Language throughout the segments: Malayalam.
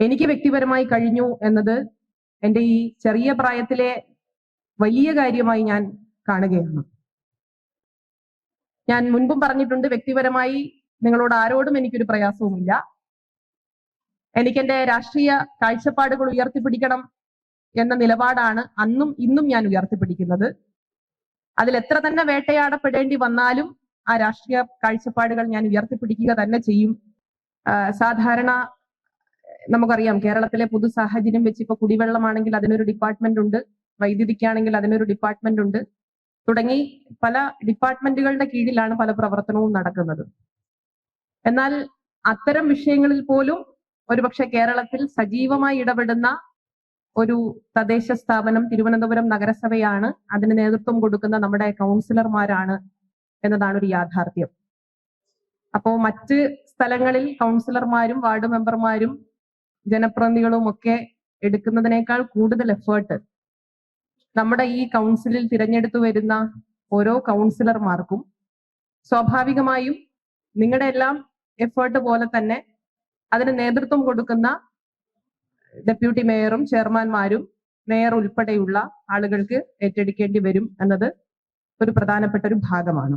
എനിക്ക് വ്യക്തിപരമായി കഴിഞ്ഞു എന്നത് എന്റെ ഈ ചെറിയ പ്രായത്തിലെ വലിയ കാര്യമായി ഞാൻ കാണുകയാണ്. ഞാൻ മുൻപും പറഞ്ഞിട്ടുണ്ട് വ്യക്തിപരമായി നിങ്ങളോട് ആരോടും എനിക്കൊരു പ്രയാസവുമില്ല. എനിക്ക് എന്റെ രാഷ്ട്രീയ കാഴ്ചപ്പാടുകൾ ഉയർത്തിപ്പിടിക്കണം എന്ന നിലപാടാണ് അന്നും ഇന്നും ഞാൻ ഉയർത്തിപ്പിടിക്കുന്നത്. അതിൽ എത്ര തന്നെ വേട്ടയാടപ്പെടേണ്ടി വന്നാലും ആ രാഷ്ട്രീയ കാഴ്ചപ്പാടുകൾ ഞാൻ ഉയർത്തിപ്പിടിക്കുക തന്നെ ചെയ്യും. സാധാരണ നമുക്കറിയാം കേരളത്തിലെ പൊതു സാഹചര്യം വെച്ച് ഇപ്പൊ കുടിവെള്ളമാണെങ്കിൽ അതിനൊരു ഡിപ്പാർട്ട്മെന്റ് ഉണ്ട് വൈദ്യുതിക്കാണെങ്കിൽ അതിനൊരു ഡിപ്പാർട്ട്മെന്റ് ഉണ്ട്. തുടങ്ങി പല ഡിപ്പാർട്ട്മെന്റുകളുടെ കീഴിലാണ് പല പ്രവർത്തനവും നടക്കുന്നത്. എന്നാൽ അത്തരം വിഷയങ്ങളിൽ പോലും ഒരുപക്ഷെ കേരളത്തിൽ സജീവമായി ഇടപെടുന്ന ഒരു തദ്ദേശ സ്ഥാപനം തിരുവനന്തപുരം നഗരസഭയാണ് അതിന് നേതൃത്വം കൊടുക്കുന്ന നമ്മുടെ കൗൺസിലർമാരാണ് എന്നതാണ് ഒരു യാഥാർത്ഥ്യം. അപ്പോ മറ്റ് സ്ഥലങ്ങളിൽ കൗൺസിലർമാരും വാർഡ് മെമ്പർമാരും ജനപ്രതിനിധികളും ഒക്കെ എടുക്കുന്നതിനേക്കാൾ കൂടുതൽ എഫേർട്ട് നമ്മുടെ ഈ കൗൺസിലിൽ തിരഞ്ഞെടുത്തു വരുന്ന ഓരോ കൗൺസിലർമാർക്കും സ്വാഭാവികമായും നിങ്ങളുടെ എല്ലാം എഫേർട്ട് പോലെ തന്നെ അതിന് നേതൃത്വം കൊടുക്കുന്ന ഡെപ്യൂട്ടി മേയറും ചെയർമാൻമാരും മേയർ ഉൾപ്പെടെയുള്ള ആളുകൾക്ക് ഏറ്റെടുക്കേണ്ടി വരും എന്നത് ഒരു പ്രധാനപ്പെട്ട ഒരു ഭാഗമാണ്.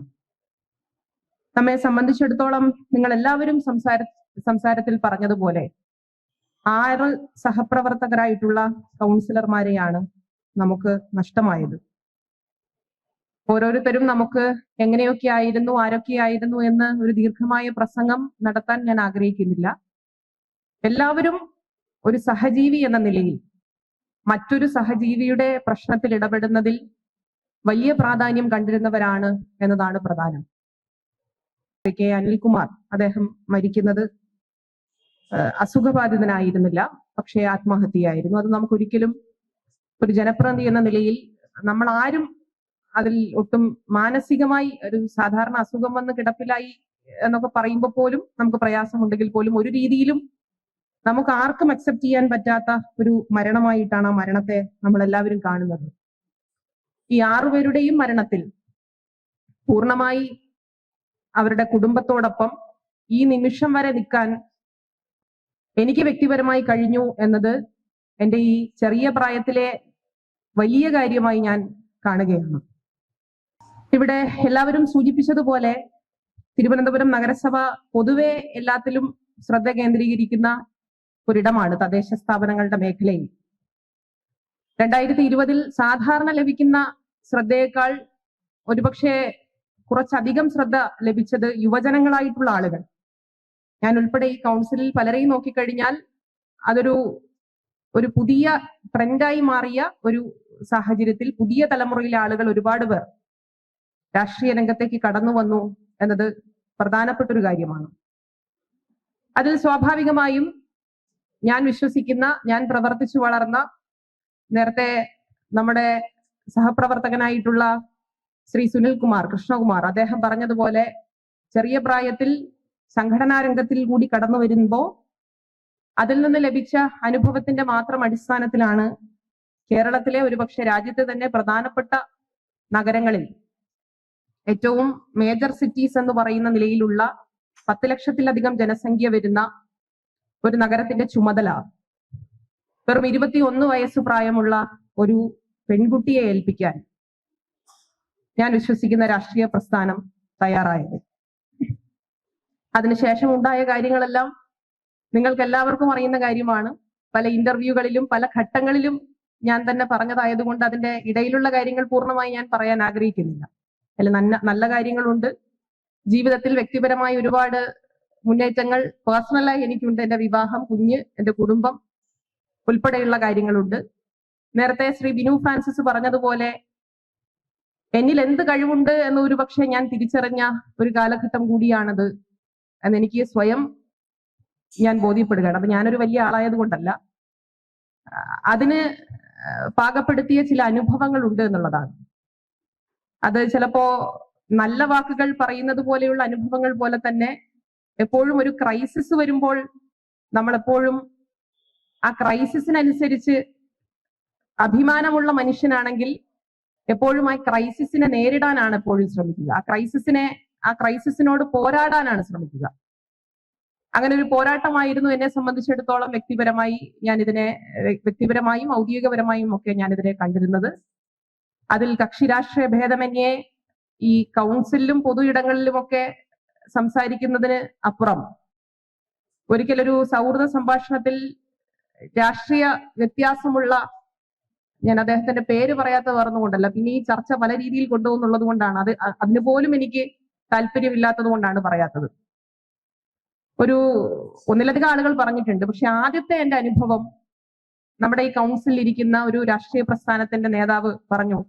നമ്മെ സംബന്ധിച്ചിടത്തോളം നിങ്ങൾ എല്ലാവരും സംസാര സംസാരത്തിൽ പറഞ്ഞതുപോലെ ആറ് സഹപ്രവർത്തകരായിട്ടുള്ള കൗൺസിലർമാരെയാണ് നമുക്ക് നഷ്ടമായത്. ഓരോരുത്തരും നമുക്ക് എങ്ങനെയൊക്കെ ആയിരുന്നു ആരൊക്കെയായിരുന്നു എന്ന് ഒരു ദീർഘമായ പ്രസംഗം നടത്താൻ ഞാൻ ആഗ്രഹിക്കുന്നില്ല. എല്ലാവരും ഒരു സഹജീവി എന്ന നിലയിൽ മറ്റൊരു സഹജീവിയുടെ പ്രശ്നത്തിൽ ഇടപെടുന്നതിൽ വലിയ പ്രാധാന്യം കണ്ടിരുന്നവരാണ് എന്നതാണ് പ്രധാനം. കെ. അനിൽകുമാർ അദ്ദേഹം മരിക്കുന്നത് അസുഖബാധിതനായിരുന്നില്ല പക്ഷേ ആത്മഹത്യയായിരുന്നു. അത് നമുക്കൊരിക്കലും ഒരു ജനപ്രതി എന്ന നിലയിൽ നമ്മൾ ആരും അതിൽ ഒട്ടും മാനസികമായി ഒരു സാധാരണ അസുഖം വന്ന് കിടപ്പിലായി എന്നൊക്കെ പറയുമ്പോൾ പോലും നമുക്ക് പ്രയാസമുണ്ടെങ്കിൽ പോലും ഒരു രീതിയിലും നമുക്ക് ആർക്കും അക്സെപ്റ്റ് ചെയ്യാൻ പറ്റാത്ത ഒരു മരണമായിട്ടാണ് ആ മരണത്തെ നമ്മൾ എല്ലാവരും കാണുന്നത്. ഈ ആറുപേരുടെയും മരണത്തിൽ പൂർണമായി അവരുടെ കുടുംബത്തോടൊപ്പം ഈ നിമിഷം വരെ നിൽക്കാൻ എനിക്ക് വ്യക്തിപരമായി കഴിഞ്ഞു എന്നത് എന്റെ ഈ ചെറിയ പ്രായത്തിലെ വലിയ കാര്യമായി ഞാൻ കാണുകയാണ്. ഇവിടെ എല്ലാവരും സൂചിപ്പിച്ചതുപോലെ തിരുവനന്തപുരം നഗരസഭ പൊതുവെ എല്ലാത്തിലും ശ്രദ്ധ കേന്ദ്രീകരിക്കുന്ന ഒരിടമാണ് തദ്ദേശ സ്ഥാപനങ്ങളുടെ മേഖലയിൽ. രണ്ടായിരത്തി ഇരുപതിൽ സാധാരണ ലഭിക്കുന്ന ശ്രദ്ധയേക്കാൾ ഒരുപക്ഷെ കുറച്ചധികം ശ്രദ്ധ ലഭിച്ചത് യുവജനങ്ങളായിട്ടുള്ള ആളുകൾ. ഞാൻ ഉൾപ്പെടെ ഈ കൗൺസിലിൽ പലരെയും നോക്കിക്കഴിഞ്ഞാൽ അതൊരു ഒരു പുതിയ ട്രെൻഡായി മാറിയ ഒരു സാഹചര്യത്തിൽ പുതിയ തലമുറയിലെ ആളുകൾ ഒരുപാട് പേർ രാഷ്ട്രീയ രംഗത്തേക്ക് കടന്നു വന്നു എന്നത് പ്രധാനപ്പെട്ട ഒരു കാര്യമാണ്. അതിൽ സ്വാഭാവികമായും ഞാൻ വിശ്വസിക്കുന്ന ഞാൻ പ്രവർത്തിച്ചു വളർന്ന നേരത്തെ നമ്മുടെ സഹപ്രവർത്തകനായിട്ടുള്ള ശ്രീ സുനിൽകുമാർ കൃഷ്ണകുമാർ അദ്ദേഹം പറഞ്ഞതുപോലെ ചെറിയ പ്രായത്തിൽ സംഘടനാ രംഗത്തിൽ കൂടി കടന്നു വരുമ്പോൾ അതിൽ നിന്ന് ലഭിച്ച അനുഭവത്തിന്റെ മാത്രം അടിസ്ഥാനത്തിലാണ് കേരളത്തിലെ ഒരുപക്ഷെ രാജ്യത്തെ തന്നെ പ്രധാനപ്പെട്ട നഗരങ്ങളിൽ ഏറ്റവും മേജർ സിറ്റീസ് എന്ന് പറയുന്ന നിലയിലുള്ള പത്ത് ലക്ഷത്തിലധികം ജനസംഖ്യ വരുന്ന ഒരു നഗരത്തിന്റെ ചുമതല. വെറും ഇരുപത്തി ഒന്ന് വയസ്സ് പ്രായമുള്ള ഒരു പെൺകുട്ടിയെ ഏൽപ്പിക്കാൻ ഞാൻ വിശ്വസിക്കുന്ന രാഷ്ട്രീയ പ്രസ്ഥാനം തയ്യാറായത്. അതിനുശേഷം ഉണ്ടായ കാര്യങ്ങളെല്ലാം നിങ്ങൾക്ക് എല്ലാവർക്കും അറിയുന്ന കാര്യമാണ്. പല ഇന്റർവ്യൂകളിലും പല ഘട്ടങ്ങളിലും ഞാൻ തന്നെ പറഞ്ഞതായതുകൊണ്ട് അതിന്റെ ഇടയിലുള്ള കാര്യങ്ങൾ പൂർണമായി ഞാൻ പറയാൻ ആഗ്രഹിക്കുന്നില്ല. അല്ല നല്ല നല്ല കാര്യങ്ങളുണ്ട്. ജീവിതത്തിൽ വ്യക്തിപരമായി ഒരുപാട് മുന്നേറ്റങ്ങൾ പേഴ്സണലായി എനിക്കുണ്ട് എന്റെ വിവാഹം കുഞ്ഞ് എന്റെ കുടുംബം ഉൾപ്പെടെയുള്ള കാര്യങ്ങളുണ്ട്. നേരത്തെ ശ്രീ ബിനു ഫ്രാൻസിസ് പറഞ്ഞതുപോലെ എന്നിൽ എന്ത് കഴിവുണ്ട് എന്ന് ഒരുപക്ഷെ ഞാൻ തിരിച്ചറിഞ്ഞ ഒരു കാലഘട്ടം കൂടിയാണത്. എന്നെനിക്ക് സ്വയം ഞാൻ ബോധ്യപ്പെടുകയാണ്. അപ്പൊ ഞാനൊരു വലിയ ആളായത് കൊണ്ടല്ല അതിന് പാകപ്പെടുത്തിയ ചില അനുഭവങ്ങൾ ഉണ്ട് എന്നുള്ളതാണ്. അത് ചിലപ്പോ നല്ല വാക്കുകൾ പറയുന്നത് പോലെയുള്ള അനുഭവങ്ങൾ പോലെ തന്നെ എപ്പോഴും ഒരു ക്രൈസിസ് വരുമ്പോൾ നമ്മൾ എപ്പോഴും ആ ക്രൈസിസിനനുസരിച്ച് അഭിമാനമുള്ള മനുഷ്യനാണെങ്കിൽ എപ്പോഴും ആ ക്രൈസിസിനെ നേരിടാനാണ് എപ്പോഴും ശ്രമിക്കുക. ആ ക്രൈസിസിനെ ആ ക്രൈസിസിനോട് പോരാടാനാണ് ശ്രമിക്കുക. അങ്ങനെ ഒരു പോരാട്ടമായിരുന്നു എന്നെ സംബന്ധിച്ചിടത്തോളം വ്യക്തിപരമായി ഞാൻ ഇതിനെ വ്യക്തിപരമായും ഔദ്യോഗികപരമായും ഒക്കെ ഞാൻ ഇതിനെ കണ്ടിരുന്നത്. അതിൽ കക്ഷി രാഷ്ട്രീയ ഭേദമന്യേ ഈ കൗൺസിലിലും പൊതു ഇടങ്ങളിലുമൊക്കെ സംസാരിക്കുന്നതിന് അപ്പുറം ഒരിക്കലൊരു സൗഹൃദ സംഭാഷണത്തിൽ രാഷ്ട്രീയ വ്യത്യാസമുള്ള ഞാൻ അദ്ദേഹത്തിന്റെ പേര് പറയാത്ത പറഞ്ഞുകൊണ്ടല്ല പിന്നെ ഈ ചർച്ച പല രീതിയിൽ കൊണ്ടുപോകുന്നുള്ളത് കൊണ്ടാണ്. അത് അതിനുപോലും അതിന് പോലും എനിക്ക് താല്പര്യമില്ലാത്തത് കൊണ്ടാണ് പറയാത്തത്. ഒരു ഒന്നിലധികം ആളുകൾ പറഞ്ഞിട്ടുണ്ട്. പക്ഷെ ആദ്യത്തെ എന്റെ അനുഭവം നമ്മുടെ ഈ കൗൺസിലിൽ ഇരിക്കുന്ന ഒരു രാഷ്ട്രീയ പ്രസ്ഥാനത്തിന്റെ നേതാവ് പറഞ്ഞു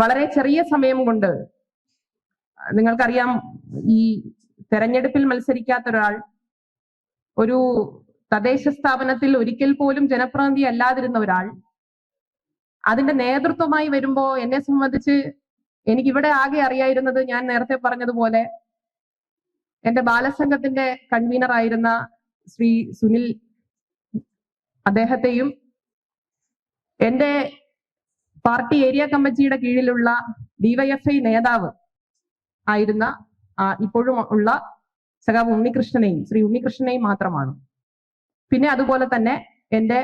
വളരെ ചെറിയ സമയം കൊണ്ട് നിങ്ങൾക്കറിയാം ഈ തെരഞ്ഞെടുപ്പിൽ മത്സരിക്കാത്ത ഒരാൾ ഒരു തദ്ദേശ സ്ഥാപനത്തിൽ ഒരിക്കൽ പോലും ജനപ്രതിനിധി അല്ലാതിരുന്ന ഒരാൾ അതിന്റെ നേതൃത്വമായി വരുമ്പോ എന്നെ സംബന്ധിച്ച് എനിക്ക് ഇവിടെ ആകെ അറിയായിരുന്നത് ഞാൻ നേരത്തെ പറഞ്ഞതുപോലെ എന്റെ ബാലസംഘത്തിന്റെ കൺവീനർ ആയിരുന്ന ശ്രീ സുനിൽ അദ്ദേഹത്തെയും എന്റെ പാർട്ടി ഏരിയ കമ്മിറ്റിയുടെ കീഴിലുള്ള ഡിവൈഎഫ്ഐ നേതാവ് ആയിരുന്ന ഇപ്പോഴും ഉള്ള സഖാവ് ഉണ്ണികൃഷ്ണനെയും ശ്രീ ഉണ്ണികൃഷ്ണനെയും മാത്രമാണ്. പിന്നെ അതുപോലെ തന്നെ എന്റെ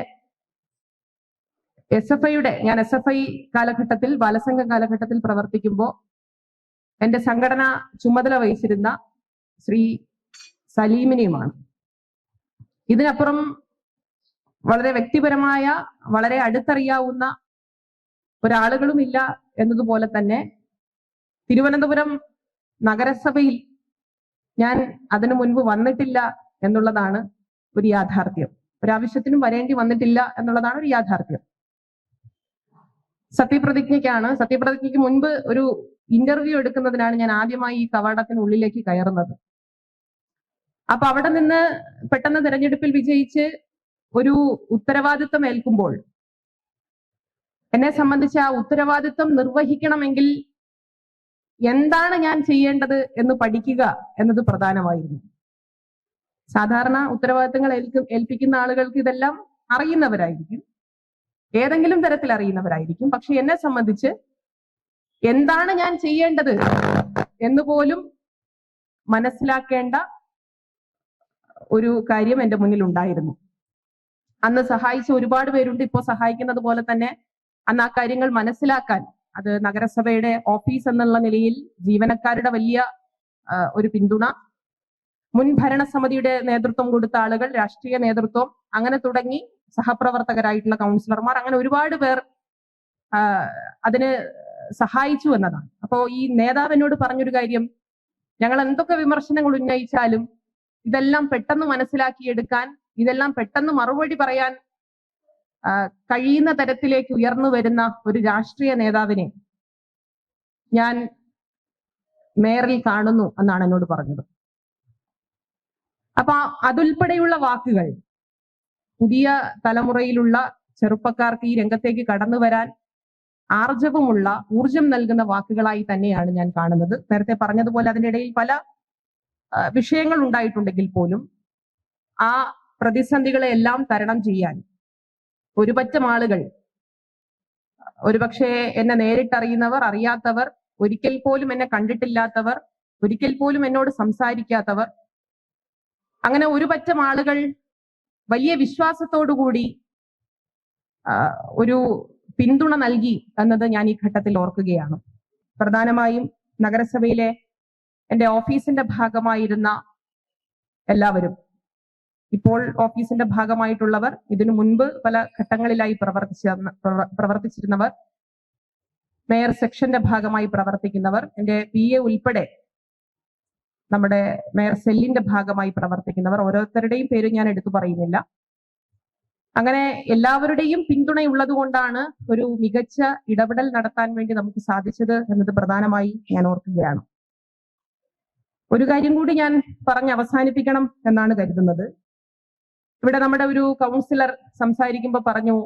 എസ് എഫ് ഐയുടെ ഞാൻ എസ് എഫ് ഐ കാലഘട്ടത്തിൽ ബാലസംഘ കാലഘട്ടത്തിൽ പ്രവർത്തിക്കുമ്പോൾ എന്റെ സംഘടന ചുമതല വഹിച്ചിരുന്ന ശ്രീ സലീമിനെയുമാണ്. ഇതിനപ്പുറം വളരെ വ്യക്തിപരമായ വളരെ അടുത്തറിയാവുന്ന ഒരാളുകളുമില്ല എന്നതുപോലെ തന്നെ തിരുവനന്തപുരം നഗരസഭയിൽ ഞാൻ അതിനു മുൻപ് വന്നിട്ടില്ല എന്നുള്ളതാണ് ഒരു യാഥാർത്ഥ്യം. ഒരാവശ്യത്തിനും വരേണ്ടി വന്നിട്ടില്ല എന്നുള്ളതാണ് ഒരു യാഥാർത്ഥ്യം. സത്യപ്രതിജ്ഞയ്ക്കാണ്. സത്യപ്രതിജ്ഞയ്ക്ക് മുൻപ് ഒരു ഇന്റർവ്യൂ എടുക്കുന്നതിനാണ് ഞാൻ ആദ്യമായി ഈ കവാടത്തിനുള്ളിലേക്ക് കയറുന്നത്. അപ്പൊ അവിടെ നിന്ന് പെട്ടെന്ന് തിരഞ്ഞെടുപ്പിൽ വിജയിച്ച് ഒരു ഉത്തരവാദിത്വം ഏൽക്കുമ്പോൾ എന്നെ സംബന്ധിച്ച് ആ ഉത്തരവാദിത്വം നിർവഹിക്കണമെങ്കിൽ എന്താണ് ഞാൻ ചെയ്യേണ്ടത് എന്ന് പഠിക്കുക എന്നത് പ്രധാനമായിരുന്നു. സാധാരണ ഉത്തരവാദിത്തങ്ങൾ ഏൽക്കും ഏൽപ്പിക്കുന്ന ആളുകൾക്ക് ഇതെല്ലാം അറിയുന്നവരായിരിക്കും. ഏതെങ്കിലും തരത്തിൽ അറിയുന്നവരായിരിക്കും. പക്ഷെ എന്നെ സംബന്ധിച്ച് എന്താണ് ഞാൻ ചെയ്യേണ്ടത് എന്ന് പോലും മനസ്സിലാക്കേണ്ട ഒരു കാര്യം എന്റെ മുന്നിൽ ഉണ്ടായിരുന്നു. അന്ന് സഹായിച്ച ഒരുപാട് പേരുണ്ട്. ഇപ്പോൾ സഹായിക്കുന്നത് പോലെ തന്നെ അന്ന് ആ കാര്യങ്ങൾ മനസ്സിലാക്കാൻ അത് നഗരസഭയുടെ ഓഫീസ് എന്നുള്ള നിലയിൽ ജീവനക്കാരുടെ വലിയ ഒരു പിന്തുണ മുൻ ഭരണസമിതിയുടെ നേതൃത്വം കൊടുത്ത ആളുകൾ രാഷ്ട്രീയ നേതൃത്വം അങ്ങനെ തുടങ്ങി സഹപ്രവർത്തകരായിട്ടുള്ള കൗൺസിലർമാർ അങ്ങനെ ഒരുപാട് പേർ അതിന് സഹായിച്ചു എന്നതാണ്. അപ്പോ ഈ നേതാവ് എന്നോട് പറഞ്ഞൊരു കാര്യം ഞങ്ങൾ എന്തൊക്കെ വിമർശനങ്ങൾ ഉന്നയിച്ചാലും ഇതെല്ലാം പെട്ടെന്ന് മനസ്സിലാക്കിയെടുക്കാൻ ഇതെല്ലാം പെട്ടെന്ന് മറുപടി പറയാൻ കഴിയുന്ന തരത്തിലേക്ക് ഉയർന്നു വരുന്ന ഒരു രാഷ്ട്രീയ നേതാവിനെ ഞാൻ മേയറിൽ കാണുന്നു എന്നാണ് എന്നോട് പറഞ്ഞത്. അപ്പൊ അതുൾപ്പെടെയുള്ള വാക്കുകൾ പുതിയ തലമുറയിലുള്ള ചെറുപ്പക്കാർക്ക് ഈ രംഗത്തേക്ക് കടന്നു വരാൻ ആർജവമുള്ള ഊർജം നൽകുന്ന വാക്കുകളായി തന്നെയാണ് ഞാൻ കാണുന്നത്. നേരത്തെ പറഞ്ഞതുപോലെ അതിന്റെ ഇടയിൽ പല വിഷയങ്ങൾ ഉണ്ടായിട്ടുണ്ടെങ്കിൽ പോലും ആ പ്രതിസന്ധികളെ എല്ലാം തരണം ചെയ്യാൻ ഒരുപറ്റം ആളുകൾ ഒരുപക്ഷെ എന്നെ നേരിട്ടറിയുന്നവർ അറിയാത്തവർ ഒരിക്കൽ പോലും എന്നെ കണ്ടിട്ടില്ലാത്തവർ ഒരിക്കൽ പോലും എന്നോട് സംസാരിക്കാത്തവർ അങ്ങനെ ഒരുപറ്റം ആളുകൾ വലിയ വിശ്വാസത്തോടുകൂടി കൂടി ഒരു പിന്തുണ നൽകി എന്നത് ഞാൻ ഈ ഘട്ടത്തിൽ ഓർക്കുകയാണ്. പ്രധാനമായും നഗരസഭയിലെ എന്റെ ഓഫീസിന്റെ ഭാഗമായിരുന്ന എല്ലാവരും ഇപ്പോൾ ഓഫീസിന്റെ ഭാഗമായിട്ടുള്ളവർ ഇതിനു മുൻപ് പല ഘട്ടങ്ങളിലായി പ്രവർത്തിച്ച പ്രവർത്തിച്ചിരുന്നവർ മേയർ സെക്ഷന്റെ ഭാഗമായി പ്രവർത്തിക്കുന്നവർ എന്റെ പി എ ഉൾപ്പെടെ നമ്മുടെ മേയർ സെല്ലിന്റെ ഭാഗമായി പ്രവർത്തിക്കുന്നവർ. ഓരോരുത്തരുടെയും പേര് ഞാൻ എടുത്തു പറയുന്നില്ല. അങ്ങനെ എല്ലാവരുടെയും പിന്തുണയുള്ളത് കൊണ്ടാണ് ഒരു മികച്ച ഇടപെടൽ നടത്താൻ വേണ്ടി നമുക്ക് സാധിച്ചത് എന്നത് പ്രധാനമായി ഞാൻ ഓർക്കുകയാണ്. ഒരു കാര്യം കൂടി ഞാൻ പറഞ്ഞ് അവസാനിപ്പിക്കണം എന്നാണ് കരുതുന്നത്. ഇവിടെ നമ്മുടെ ഒരു കൗൺസിലർ സംസാരിക്കുമ്പോൾ പറഞ്ഞു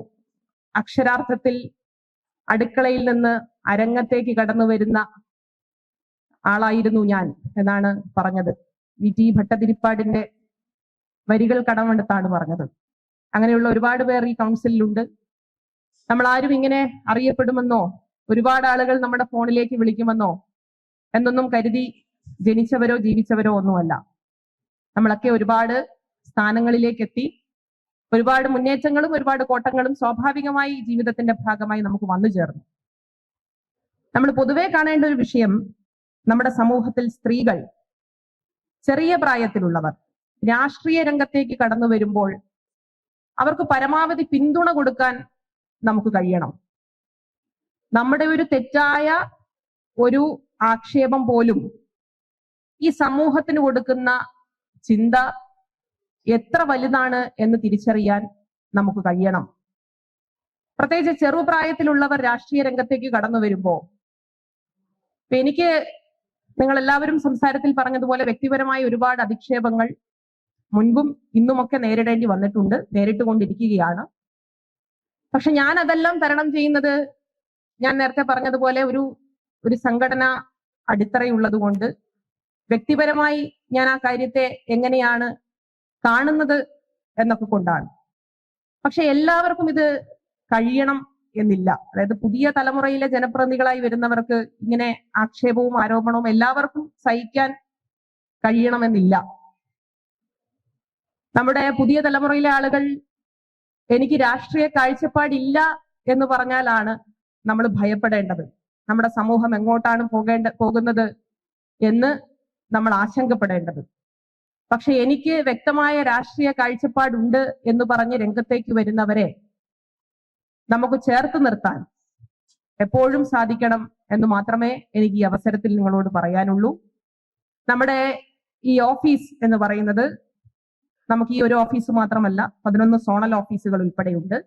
അക്ഷരാർത്ഥത്തിൽ അടുക്കളയിൽ നിന്ന് അരങ്ങത്തേക്ക് കടന്നു വരുന്ന ആളായിരുന്നു ഞാൻ എന്നാണ് പറഞ്ഞത്. വി. ടി. ഭട്ടതിരിപ്പാടിന്റെ വരികൾ കടമെടുത്താണ് പറഞ്ഞത്. അങ്ങനെയുള്ള ഒരുപാട് പേർ ഈ കൗൺസിലുണ്ട് നമ്മൾ ആരും ഇങ്ങനെ അറിയപ്പെടുമെന്നോ ഒരുപാട് ആളുകൾ നമ്മുടെ ഫോണിലേക്ക് വിളിക്കുമെന്നോ എന്നൊന്നും കരുതി ജനിച്ചവരോ ജീവിച്ചവരോ ഒന്നുമല്ല. നമ്മളൊക്കെ ഒരുപാട് സ്ഥാനങ്ങളിലേക്ക് എത്തി. ഒരുപാട് മുന്നേറ്റങ്ങളും ഒരുപാട് കോട്ടങ്ങളും സ്വാഭാവികമായി ജീവിതത്തിന്റെ ഭാഗമായി നമുക്ക് വന്നു ചേർന്നു. നമ്മൾ പൊതുവെ കാണേണ്ട ഒരു വിഷയം നമ്മുടെ സമൂഹത്തിൽ സ്ത്രീകൾ ചെറിയ പ്രായത്തിലുള്ളവർ രാഷ്ട്രീയ രംഗത്തേക്ക് കടന്നു വരുമ്പോൾ അവർക്ക് പരമാവധി പിന്തുണ കൊടുക്കാൻ നമുക്ക് കഴിയണം. നമ്മുടെ ഒരു തെറ്റായ ഒരു ആക്ഷേപം പോലും ഈ സമൂഹത്തിന് കൊടുക്കുന്ന ചിന്ത എത്ര വലുതാണ് എന്ന് തിരിച്ചറിയാൻ നമുക്ക് കഴിയണം. പ്രത്യേകിച്ച് ചെറുപ്രായത്തിലുള്ളവർ രാഷ്ട്രീയ രംഗത്തേക്ക് കടന്നു വരുമ്പോ ഇപ്പൊ എനിക്ക് നിങ്ങൾ എല്ലാവരും സംസാരത്തിൽ പറഞ്ഞതുപോലെ വ്യക്തിപരമായ ഒരുപാട് അധിക്ഷേപങ്ങൾ മുൻപും ഇന്നുമൊക്കെ നേരിടേണ്ടി വന്നിട്ടുണ്ട് നേരിട്ടുകൊണ്ടിരിക്കുകയാണ്. പക്ഷെ ഞാൻ അതെല്ലാം തരണം ചെയ്യുന്നത് ഞാൻ നേരത്തെ പറഞ്ഞതുപോലെ ഒരു ഒരു സംഘടന അടിത്തറയുള്ളത് കൊണ്ട് വ്യക്തിപരമായി ഞാൻ ആ കാര്യത്തെ എങ്ങനെയാണ് കാണുന്നത് എന്നൊക്കെ കൊണ്ടാണ്. പക്ഷെ എല്ലാവർക്കും ഇത് കഴിയണം എന്നില്ല. അതായത് പുതിയ തലമുറയിലെ ജനപ്രതിനിധികളായി വരുന്നവർക്ക് ഇങ്ങനെ ആക്ഷേപവും ആരോപണവും എല്ലാവർക്കും സഹിക്കാൻ കഴിയണമെന്നില്ല. നമ്മുടെ പുതിയ തലമുറയിലെ ആളുകൾ എനിക്ക് രാഷ്ട്രീയ കാഴ്ചപ്പാടില്ല എന്ന് പറഞ്ഞാലാണ് നമ്മൾ ഭയപ്പെടേണ്ടത്. നമ്മുടെ സമൂഹം എങ്ങോട്ടാണ് പോകേണ്ട പോകുന്നത് എന്ന് നമ്മൾ ആശങ്കപ്പെടേണ്ടത്. പക്ഷെ എനിക്ക് വ്യക്തമായ രാഷ്ട്രീയ കാഴ്ചപ്പാടുണ്ട് എന്ന് പറഞ്ഞ് രംഗത്തേക്ക് വരുന്നവരെ നമുക്ക് ചേർത്ത് നിർത്താൻ എപ്പോഴും സാധിക്കണം എന്ന് മാത്രമേ എനിക്ക് ഈ അവസരത്തിൽ നിങ്ങളോട് പറയാനുള്ളൂ. നമ്മുടെ ഈ ഓഫീസ് എന്ന് പറയുന്നത് നമുക്ക് ഈ ഒരു ഓഫീസ് മാത്രമല്ല പതിനൊന്ന് സോണൽ ഓഫീസുകൾ ഉൾപ്പെടെയുണ്ട്.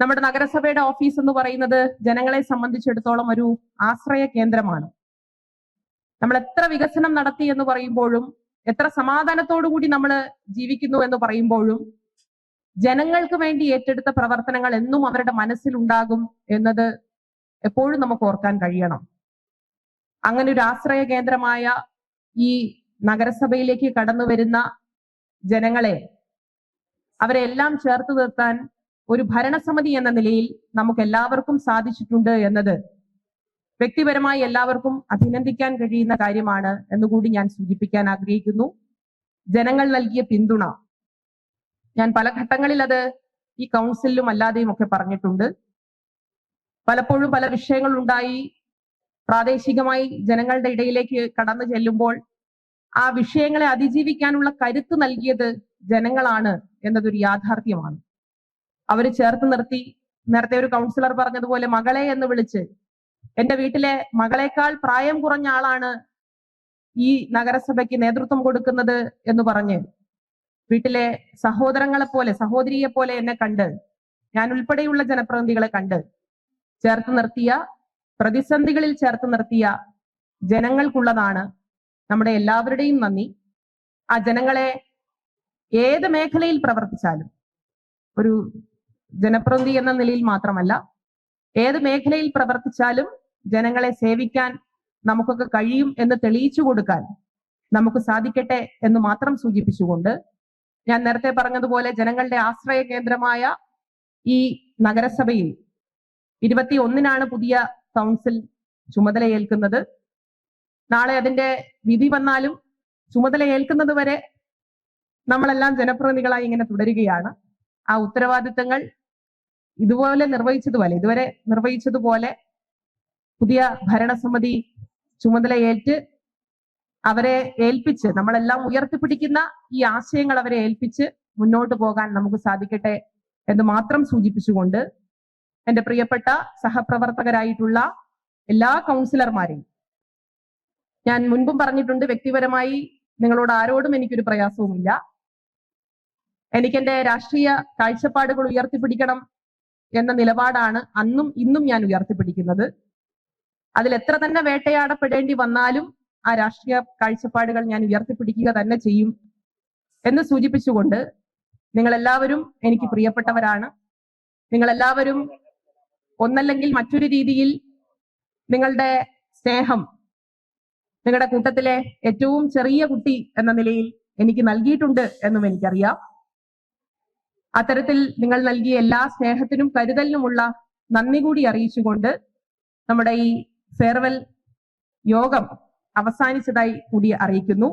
നമ്മുടെ നഗരസഭയുടെ ഓഫീസ് എന്ന് പറയുന്നത് ജനങ്ങളെ സംബന്ധിച്ചിടത്തോളം ഒരു ആശ്രയ കേന്ദ്രമാണ്. നമ്മൾ എത്ര വികസനം നടത്തി എന്ന് പറയുമ്പോഴും എത്ര സമാധാനത്തോടു കൂടി നമ്മൾ ജീവിക്കുന്നു എന്ന് പറയുമ്പോഴും ജനങ്ങൾക്ക് വേണ്ടി ഏറ്റെടുത്ത പ്രവർത്തനങ്ങൾ എന്നും അവരുടെ മനസ്സിലുണ്ടാകും എന്നത് എപ്പോഴും നമുക്ക് ഓർക്കാൻ കഴിയണം. അങ്ങനെ ഒരു ആശ്രയ കേന്ദ്രമായ ഈ നഗരസഭയിലേക്ക് കടന്നു വരുന്ന ജനങ്ങളെ അവരെ എല്ലാം ചേർത്ത് നിർത്താൻ ഒരു ഭരണസമിതി എന്ന നിലയിൽ നമുക്ക് എല്ലാവർക്കും സാധിച്ചിട്ടുണ്ട് എന്നത് വ്യക്തിപരമായി എല്ലാവർക്കും അഭിനന്ദിക്കാൻ കഴിയുന്ന കാര്യമാണ് എന്നുകൂടി ഞാൻ സൂചിപ്പിക്കാൻ ആഗ്രഹിക്കുന്നു. ജനങ്ങൾ നൽകിയ പിന്തുണ ഞാൻ പല ഘട്ടങ്ങളിൽ അത് ഈ കൗൺസിലും അല്ലാതെയും ഒക്കെ പറഞ്ഞിട്ടുണ്ട്. പലപ്പോഴും പല വിഷയങ്ങൾ ഉണ്ടായി പ്രാദേശികമായി ജനങ്ങളുടെ ഇടയിലേക്ക് കടന്നു ചെല്ലുമ്പോൾ ആ വിഷയങ്ങളെ അതിജീവിക്കാനുള്ള കരുത്ത് നൽകിയത് ജനങ്ങളാണ് എന്നതൊരു യാഥാർത്ഥ്യമാണ്. അവർ ചേർത്ത് നിർത്തി. നേരത്തെ ഒരു കൗൺസിലർ പറഞ്ഞതുപോലെ മകളെ എന്ന് വിളിച്ച്. എന്റെ വീട്ടിലെ മകളെക്കാൾ പ്രായം കുറഞ്ഞ ആളാണ് ഈ നഗരസഭയ്ക്ക് നേതൃത്വം കൊടുക്കുന്നത് എന്ന് പറഞ്ഞ് വീട്ടിലെ സഹോദരങ്ങളെ പോലെ സഹോദരിയെ പോലെ എന്നെ കണ്ട് ഞാൻ ഉൾപ്പെടെയുള്ള ജനപ്രതിനിധികളെ കണ്ട് ചേർത്ത് നിർത്തിയ പ്രതിസന്ധികളിൽ ചേർത്ത് നിർത്തിയ ജനങ്ങൾക്കുള്ളതാണ് നമ്മുടെ എല്ലാവരുടെയും നന്ദി. ആ ജനങ്ങളെ ഏത് മേഖലയിൽ പ്രവർത്തിച്ചാലും ഒരു ജനപ്രതിനിധി എന്ന നിലയിൽ മാത്രമല്ല ഏത് മേഖലയിൽ പ്രവർത്തിച്ചാലും ജനങ്ങളെ സേവിക്കാൻ നമുക്കൊക്കെ കഴിയും എന്ന് തെളിയിച്ചു കൊടുക്കാൻ നമുക്ക് സാധിക്കട്ടെ എന്ന് മാത്രം സൂചിപ്പിച്ചുകൊണ്ട് ഞാൻ നേരത്തെ പറഞ്ഞതുപോലെ ജനങ്ങളുടെ ആശ്രയ കേന്ദ്രമായ ഈ നഗരസഭയിൽ ഇരുപത്തി ഒന്നിനാണ് പുതിയ കൗൺസിൽ ചുമതലയേൽക്കുന്നത്. നാളെ അതിന്റെ വിധി വന്നാലും ചുമതലയേൽക്കുന്നത് വരെ നമ്മളെല്ലാം ജനപ്രതിനിധികളായി ഇങ്ങനെ തുടരുകയാണ്. ആ ഉത്തരവാദിത്തങ്ങൾ ഇതുപോലെ നിർവഹിച്ചതുപോലെ ഇതുവരെ നിർവഹിച്ചതുപോലെ പുതിയ ഭരണസമിതി ചുമതലയേറ്റ് അവരെ ഏൽപ്പിച്ച് നമ്മളെല്ലാം ഉയർത്തിപ്പിടിക്കുന്ന ഈ ആശയങ്ങൾ അവരെ ഏൽപ്പിച്ച് മുന്നോട്ട് പോകാൻ നമുക്ക് സാധിക്കട്ടെ എന്ന് മാത്രം സൂചിപ്പിച്ചുകൊണ്ട് എന്റെ പ്രിയപ്പെട്ട സഹപ്രവർത്തകരായിട്ടുള്ള എല്ലാ കൗൺസിലർമാരെയും ഞാൻ മുൻപും പറഞ്ഞിട്ടുണ്ട് വ്യക്തിപരമായി നിങ്ങളോട് ആരോടും എനിക്കൊരു പ്രയാസവുമില്ല. എനിക്കെന്റെ രാഷ്ട്രീയ കാഴ്ചപ്പാടുകൾ ഉയർത്തിപ്പിടിക്കണം എന്ന നിലപാടാണ് അന്നും ഇന്നും ഞാൻ ഉയർത്തിപ്പിടിക്കുന്നത്. അതിൽ എത്ര തന്നെ വേട്ടയാടപ്പെടേണ്ടി വന്നാലും ആ രാഷ്ട്രീയ കാഴ്ചപ്പാടുകൾ ഞാൻ ഉയർത്തിപ്പിടിക്കുക തന്നെ ചെയ്യും എന്ന് സൂചിപ്പിച്ചുകൊണ്ട് നിങ്ങൾ എല്ലാവരും എനിക്ക് പ്രിയപ്പെട്ടവരാണ്. നിങ്ങൾ എല്ലാവരും ഒന്നല്ലെങ്കിൽ മറ്റൊരു രീതിയിൽ നിങ്ങളുടെ സ്നേഹം നിങ്ങളുടെ കൂട്ടത്തിലെ ഏറ്റവും ചെറിയ കുട്ടി എന്ന നിലയിൽ എനിക്ക് നൽകിയിട്ടുണ്ട് എന്നും എനിക്കറിയാം. അത്തരത്തിൽ നിങ്ങൾ നൽകിയ എല്ലാ സ്നേഹത്തിനും കരുതലിനുമുള്ള നന്ദി കൂടി അറിയിച്ചുകൊണ്ട് നമ്മുടെ ഈ ഫെയർവെൽ യോഗം അവസാനിച്ചതായി കൂടി അറിയിക്കുന്നു.